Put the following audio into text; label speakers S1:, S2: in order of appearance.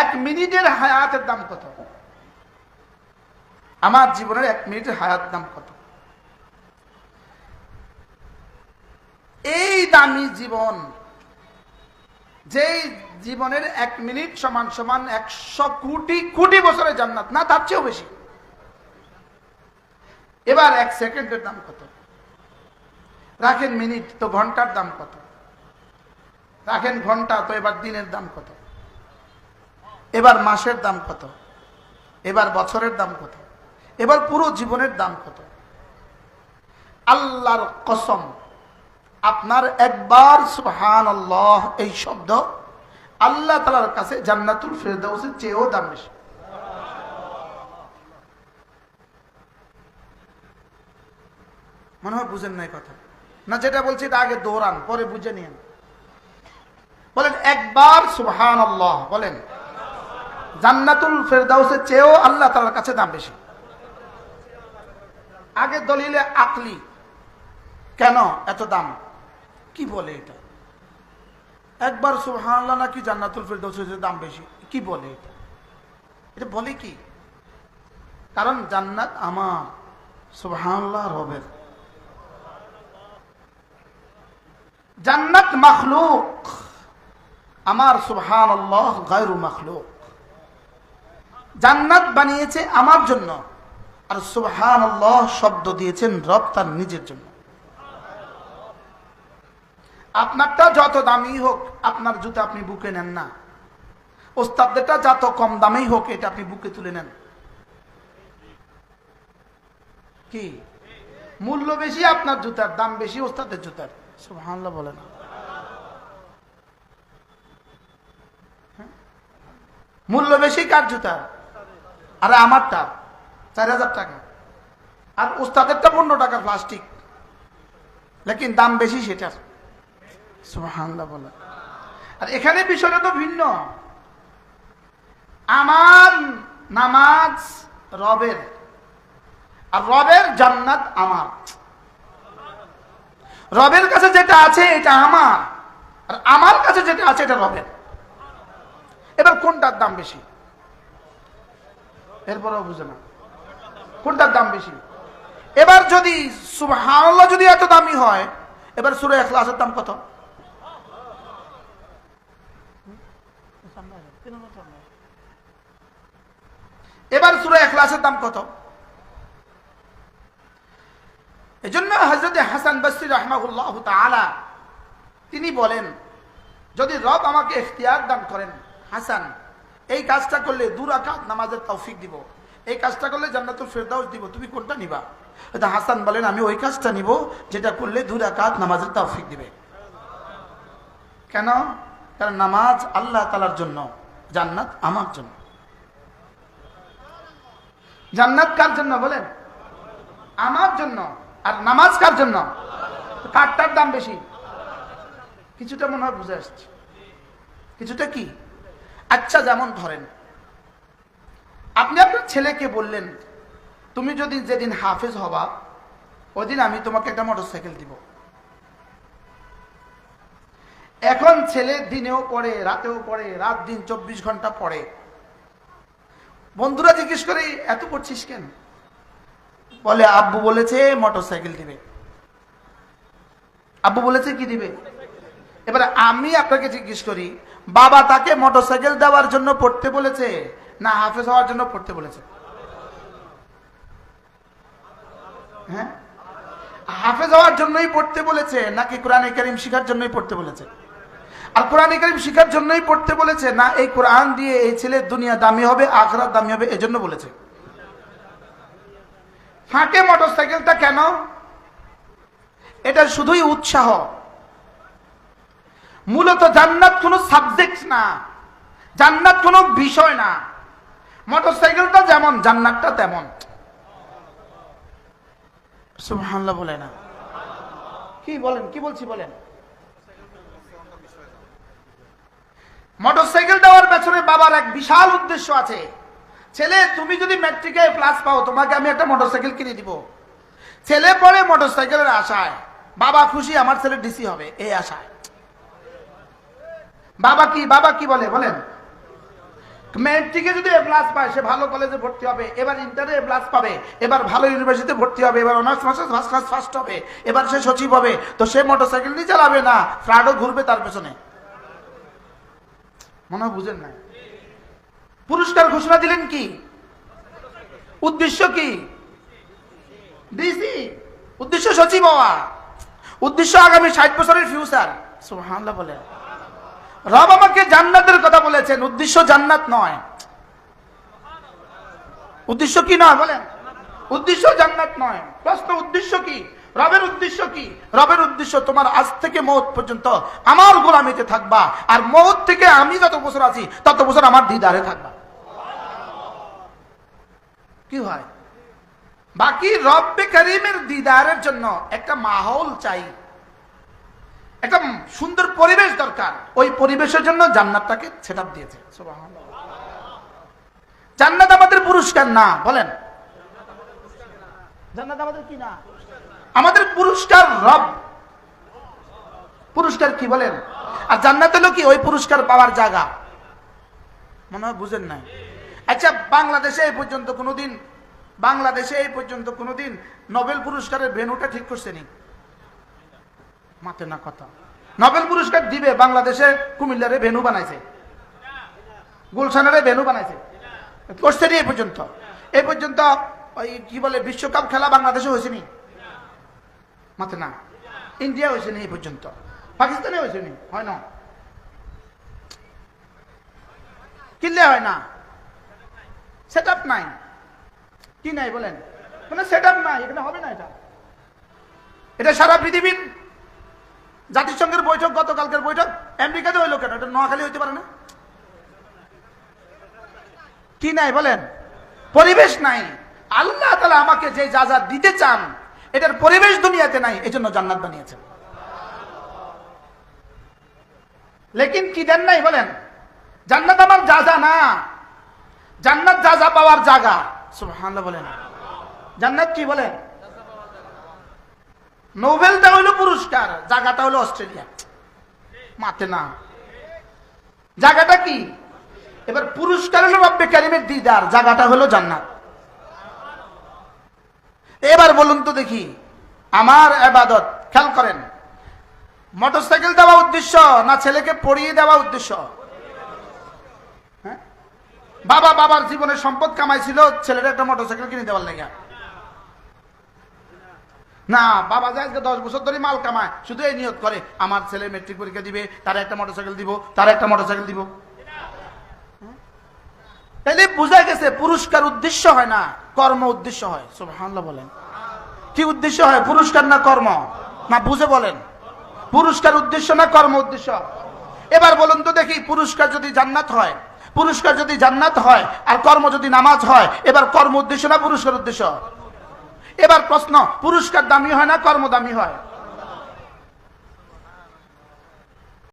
S1: এক মিনিটের হায়াতের দাম কত? আমার জীবনের এক মিনিটের হায়াত দাম কত? এই দামি জীবন, যেই জীবনের এক মিনিট সমান সমান একশো কোটি কোটি বছরের জান্নাত, না, তার চেয়েও বেশি। এবার এক সেকেন্ডের দাম কত? রাখেন মিনিট, তো ঘণ্টার দাম কত? রাখেন ঘণ্টা, তো এবার দিনের দাম কত? এবার মাসের দাম কত? এবার বছরের দাম কত? এবার পুরো জীবনের দাম কত? আল্লাহর কসম, আপনার একবার সুহান আল্লাহ এই শব্দ আল্লাহ তালার কাছে জান্নাতুল ফেরদাউসের চেয়েও দাম বেশি। মনে হয় বুঝেন নাই কথা। না, যেটা বলছি এটা আগে দৌড়ান, পরে বুঝে নিন বলেন, একবার সুবহান আল্লাহ বলেন। জান্নাতুল ফেরদাউসের চেয়েও আল্লাহ তালার কাছে দাম বেশি। আগে দলিলে আকলি। কেন এত দাম? কি বলে এটা? একবার সুবহান নাকি জান্নাতুল ফেরদাউসের দাম বেশি। কি বলে এটা? এটা বলে কি? কারণ জান্নাত আমার। সুবহানাল্লাহ রবের। জান্নাত মখলুক। আমার সুবহান আল্লাহ গায়রু মখলুক। জান্নাত বানিয়েছে আমার জন্য। আর আল্লাহ শব্দ দিয়েছেন রব তার নিজের জন্য। আপনারটা যত দামি হোক, আপনার জুতো আপনি বুকে নেন না। ওস্তাদদেরটা যত কম দামেই হোক, এটা আপনি বুকে তুলে নেন। কি? মূল্য বেশি, আপনার জুতার দাম বেশি, ওস্তাদের জুতার। সুবহানাল্লাহ বলে না। হ্যাঁ? মূল্য বেশি কার জুতার? আরে আমারটা, চার হাজার টাকা। আর ওস্তাদেরটা পনেরো টাকা প্লাস্টিক লেকিন দাম বেশি সেটার। সুবহানাল্লাহ বলে। আর এখানে বিষয়টা তো ভিন্ন। আমার নামাজ রবের। আর রবের জান্নাত আমার। রবের কাছে যেটা আছে এটা আমার। আর আমার কাছে যেটা আছে এটা রবের। এবার কোনটার দাম বেশি? এরপরেও বুঝে না। কোনটার দাম বেশি? এবার যদি সুবহানাল্লাহ যদি এত দামি হয়, এবার সুরে এখলাসের দাম কত? এবার সুরে এখলাসের দাম কত? এই জন্য হজরত হাসান বসরি রহমাহুল্লাহ তালা তিনি বলেন, যদি রব আমাকে এখতিয়ার দান করেন, হাসান এই কাজটা করলে দু রাকাত নামাজের তৌফিক দিব। এই কাজটা করলে জান্নাতুল ফেরদাউস দিব। তুমি কোনটা নিবা? এটা হাসান বলেন, আমি ওই কাজটা নিব যেটা করলে দু রাকাত নামাজের তৌফিক দিবে। কেন? কারণ নামাজ আল্লাহ তালার জন্য, জান্নাত আমার জন্য। জান্নাত কার জন্য বলেন? আমার জন্য। আর নামাজ কার জন্য? কারটার দাম বেশি। কিছুটা মনে হয় বুঝে আসছে। কিছুটা কি? আচ্ছা যেমন ধরেন, আপনি আপনার ছেলেকে বললেন, তুমি যদি যেদিন হাফেজ হবা, ওদিন আমি তোমাকে একটা মোটরসাইকেল দিব। এখন ছেলে দিনেও পড়ে, রাতেও পড়ে, রাত দিন চব্বিশ ঘণ্টা পড়ে। বন্ধুরা জিজ্ঞেস করে, এত পড়ছিস কেন? বলে, আব্বু বলেছে মোটরসাইকেল দিবে। আব্বু বলেছে কি দিবে? এবার আমি আপনাকে জিজ্ঞেস করি, বাবা তাকে মোটরসাইকেল দেওয়ার জন্য পড়তে বলেছে না হাফেজ হওয়ার জন্য পড়তে বলেছে? হ্যাঁ? হাফেজ হওয়ার জন্যই পড়তে বলেছে নাকি কোরআন করিম শিখার জন্যই পড়তে বলেছে? আর কোরআন করিম শিখার জন্যই পড়তে বলেছে না এই কোরআন দিয়ে এই ছেলের দুনিয়া দামি হবে, আখরাত দামি হবে, এজন্য বলেছে? ফাঁকে মোটরসাইকেলটা কেন? এটা শুধুই উৎসাহ। মূলত জান্নাত কোনো সাবজেক্ট না। জান্নাত কোনো বিষয় না। মোটরসাইকেলটা যেমন, জান্নাতটা তেমন। বলে না। কি বলেন, কি বলছি বলেন? মোটরসাইকেল দেওয়ার পেছনে বাবার এক বিশাল উদ্দেশ্য আছে। ছেলে, তুমি যদি ম্যাট্রিকে প্লাস পাও, তোমাকে আমি একটা মোটরসাইকেল কিনে দিব। ছেলে পড়ে মোটরসাইকেলের আশায়। বাবা খুশি, আমার ছেলে ডিসি হবে এই আশায়। বাবা কি বাবা কি বলে, বলেন। যদি সে ভালো কলেজে ভর্তি হবে, এবার ইন্টারে পাবে, এবার ভালো ইউনিভার্সিটিতে ভর্তি হবে, এবার অনার্স ফার্স্ট ক্লাস ফার্স্ট হবে, এবার সে সচিব হবে, তো সে মোটরসাইকেল নিয়ে চালাবে না ফ্রাডও ঘুরবে তার পেছনে। মনে হয় বুঝেন না পুরস্কার ঘোষণা দিলেন কি? উদ্দেশ্য কি? ডিসি উদ্দেশ্য সচিব হওয়া। উদ্দেশ্য আগামী ষাট বছরের ফিউচার সুবহানাল্লাহ বলে। রব আমাকে জান্নাতের কথা বলেছেন, উদ্দেশ্য জান্নাত নয়। উদ্দেশ্য কি নয় বলেন? উদ্দেশ্য জান্নাত নয়। প্রশ্ন, উদ্দেশ্য কি? রবের উদ্দেশ্য কি? রবের উদ্দেশ্য তোমার আজ থেকে মৌত পর্যন্ত আমার গোলামিতে থাকবা, আর মৌত থেকে আমি যত বছর আছি, তত বছর আমার দিদারে থাকবা। কি হয়? বাকি রব্বে করিমের দিদারের জন্য একটা মাহৌল চাই। একটা সুন্দর পরিবেশ দরকার। ওই পরিবেশের জন্য জান্নাতটাকে সেট আপ দিয়েছে। জান্নাত আমাদের পুরস্কার না, বলেন। জান্নাত আমাদের কি না? আমাদের পুরস্কার রব। পুরস্কার কি বলেন? আর জান্নাত হলো কি? ওই পুরস্কার পাওয়ার জায়গা। মনে হয় বুঝেন নাই। আচ্ছা বাংলাদেশে এই পর্যন্ত কোনোদিন, বাংলাদেশে এই পর্যন্ত কোনোদিন নোবেল পুরস্কারের ভেনুটা ঠিক করছে নি মাতে না কথা। নোবেল পুরস্কার দিবে বাংলাদেশে কুমিল্লারে ভেনু বানাইছে। গুলশানের ভেনু বানাইছে। করছে এই পর্যন্ত। এই পর্যন্ত ওই কি বলে, বিশ্বকাপ খেলা বাংলাদেশে হয়েছে নি? মাতে না। ইন্ডিয়া হয়েছে এই পর্যন্ত। পাকিস্তানে হয়েছে নি? হয় না। কিনলে হয় না। সেট আপ নাই। কি নাই বলেন? মানে সেট আপ নাই, এখানে হবে না এটা। এটা সারা পৃথিবীর জাতিসংঘের বৈঠক, গতকালকের বৈঠক, আমেরিকাতে হইল কেন? এটা নোয়াখালী হইতে পারে না? কি নাই বলেন? পরিবেশ নাই। আল্লাহ তালা আমাকে যে যা যা দিতে চান, এটার পরিবেশ দুনিয়াতে নাই এই জন্য জান্নাত বানিয়েছেন। লেকিন কি দেন নাই বলেন? জান্নাত আমার যা যা না, জান্নাত যা যা পাওয়ার জায়গা সুবহানাল্লাহ বলেন। জান্নাত কি বলেন? নোবেলটা হইল পুরস্কার জায়গাটা হলো অস্ট্রেলিয়া। মাতে না। জায়গাটা কি? এবার পুরস্কার হলো রব্বে কারিমের দিদার, জায়গাটা হলো জান্নাত। এবার বলুন তো দেখি, আমার এবাদত খেয়াল করেন, মোটরসাইকেল দেওয়া উদ্দেশ্য না ছেলেকে পড়িয়ে দেওয়া উদ্দেশ্য? হ্যাঁ? বাবা বাবার জীবনে সম্পদ কামাইছিল, ছেলের একটা মোটরসাইকেল কিনে দেওয়ার লেগে। না, বাবা যে আজকে দশ বছর ধরে মাল কামায়, শুধু এই নিয়ত করে। আমার ছেলে মেট্রিক পরীক্ষা দিবে, তার একটা মোটরসাইকেল দিব, তার একটা মোটরসাইকেল দিব। হ্যাঁ? তাইলে বোঝা গেছে, পুরস্কার উদ্দেশ্য হয় না, কর্ম উদ্দেশ্য হয়। সুবহানাল্লাহ বলেন। কি উদ্দেশ্য হয়, পুরস্কার না কর্ম? না, বুঝে বলেন। পুরস্কার উদ্দেশ্য না কর্ম উদ্দেশ্য? এবার বলুন তো দেখি, পুরস্কার যদি জান্নাত হয়, পুরস্কার যদি জান্নাত হয়, আর কর্ম যদি নামাজ হয়, এবার কর্ম উদ্দেশ্য না পুরস্কার উদ্দেশ্য? এবার প্রশ্ন পুরস্কার দামি হয় না কর্ম দামি হয়?